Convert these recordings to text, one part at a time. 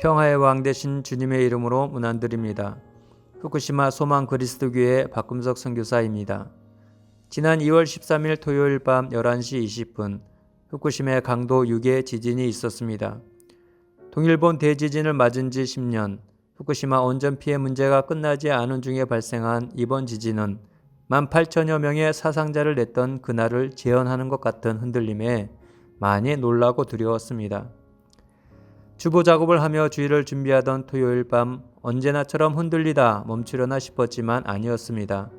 평화의 왕 되신 주님의 이름으로 문안드립니다. 후쿠시마 소망 그리스도교회 박금석 선교사입니다. 지난 2월 13일 토요일 밤 11시 20분 후쿠시마에 강도 6의 지진이 있었습니다. 동일본 대지진을 맞은 지 10년 후쿠시마 온전 피해 문제가 끝나지 않은 중에 발생한 이번 지진은 18,000여 명의 사상자를 냈던 그날을 재현하는 것 같은 흔들림에 많이 놀라고 두려웠습니다. 주보 작업을 하며 주의를 준비하던 토요일 밤 언제나처럼 흔들리다 멈추려나 싶었지만 아니었습니다.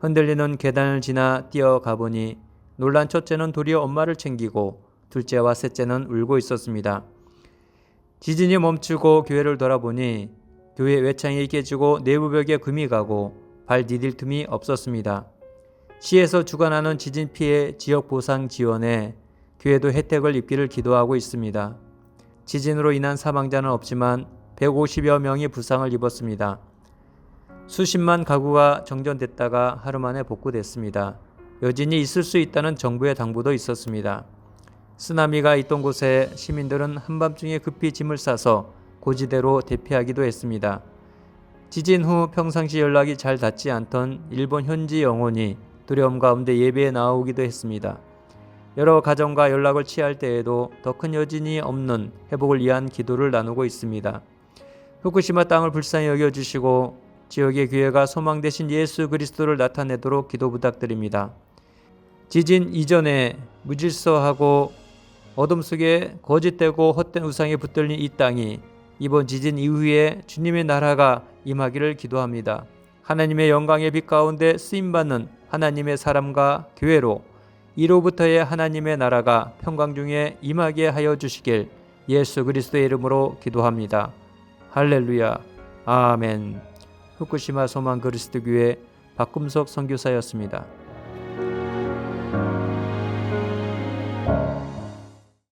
흔들리는 계단을 지나 뛰어가 보니 놀란 첫째는 도리어 엄마를 챙기고 둘째와 셋째는 울고 있었습니다. 지진이 멈추고 교회를 돌아보니 교회 외창이 깨지고 내부벽에 금이 가고 발 디딜 틈이 없었습니다. 시에서 주관하는 지진 피해 지역 보상 지원에 교회도 혜택을 입기를 기도하고 있습니다. 지진으로 인한 사망자는 없지만 150여 명이 부상을 입었습니다. 수십만 가구가 정전됐다가 하루 만에 복구됐습니다. 여진이 있을 수 있다는 정부의 당부도 있었습니다. 쓰나미가 있던 곳에 시민들은 한밤중에 급히 짐을 싸서 고지대로 대피하기도 했습니다. 지진 후 평상시 연락이 잘 닿지 않던 일본 현지 영혼이 두려움 가운데 예배에 나오기도 했습니다. 여러 가정과 연락을 취할 때에도 더 큰 여진이 없는 회복을 위한 기도를 나누고 있습니다. 후쿠시마 땅을 불쌍히 여겨주시고 지역의 교회가 소망 되신 예수 그리스도를 나타내도록 기도 부탁드립니다. 지진 이전에 무질서하고 어둠 속에 거짓되고 헛된 우상에 붙들린 이 땅이 이번 지진 이후에 주님의 나라가 임하기를 기도합니다. 하나님의 영광의 빛 가운데 쓰임받는 하나님의 사람과 교회로 이로부터의 하나님의 나라가 평강 중에 임하게 하여 주시길 예수 그리스도의 이름으로 기도합니다. 할렐루야. 아멘. 후쿠시마 소망 그리스도 교회 박금석 선교사였습니다.